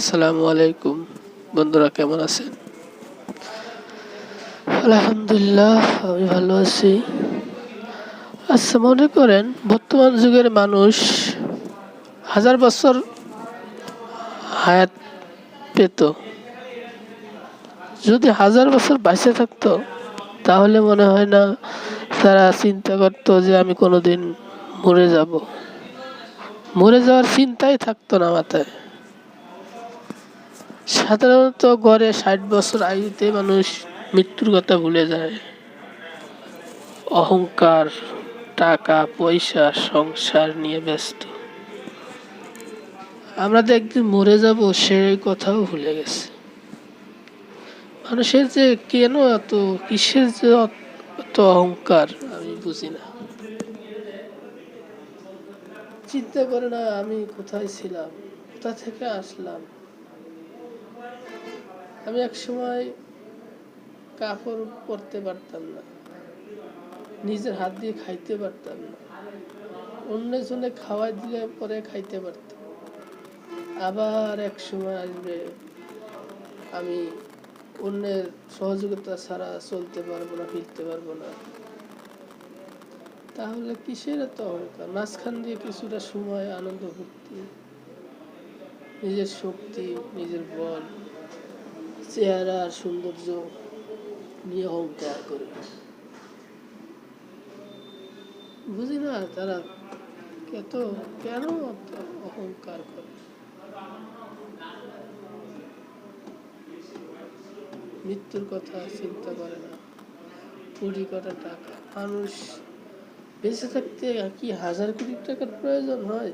আসসালামু আলাইকুম। বন্ধুরা, কেমন আছেন? আলহামদুলিল্লাহ, আমি ভালো আছি। আচ্ছা মনে করেন, বর্তমান যুগের মানুষ হাজার বছর হায়াত পেত। যদি হাজার বছর বাইসে থাকতো, তাহলে মনে হয় না তারা চিন্তা করতো যে আমি কোনোদিন মরে যাব। মরে যাওয়ার চিন্তাই থাকতো না মাথায়। সাধারণত গড়ে ষাট বছর আয়ুতে মানুষ মৃত্যুর কথা ভুলে যায়। অহংকার, টাকা, পয়সা, সংসার নিয়ে ব্যস্ত। আমরা যে একদিন মরে যাব সেই কথাও ভুলে গেছে। মানুষের যে কেন এত, কিসের যে এত অহংকার, আমি বুঝি না। চিন্তা করে না, আমি কোথায় ছিলাম, কোথা থেকে আসলাম? আমি এক সময় কাপড় পরতে পারতাম না। নিজের হাত দিয়ে খাইতে পারতাম না। অন্যের জন্য খাওয়াই দিলে পরে খাইতে পারতাম। আবার এক সময় আসবে, আমি অন্যের সহযোগিতা ছাড়া চলতে পারব না, ফিরতে পারব না। তাহলে কিসের এত অহংকার? মাঝখান দিয়ে কিছুটা সময়, আনন্দ ফুর্তি নিজের শক্তি, নিজের বল। চেহারা আর সৌন্দর্য নিয়ে অহংকার করে। বুঝি না তারা কত কেন অহংকার করে? মৃত্যুর কথা চিন্তা করে না। কোটি কটা টাকা। মানুষ বেঁচে থাকতে কি হাজার কোটি টাকার প্রয়োজন হয়?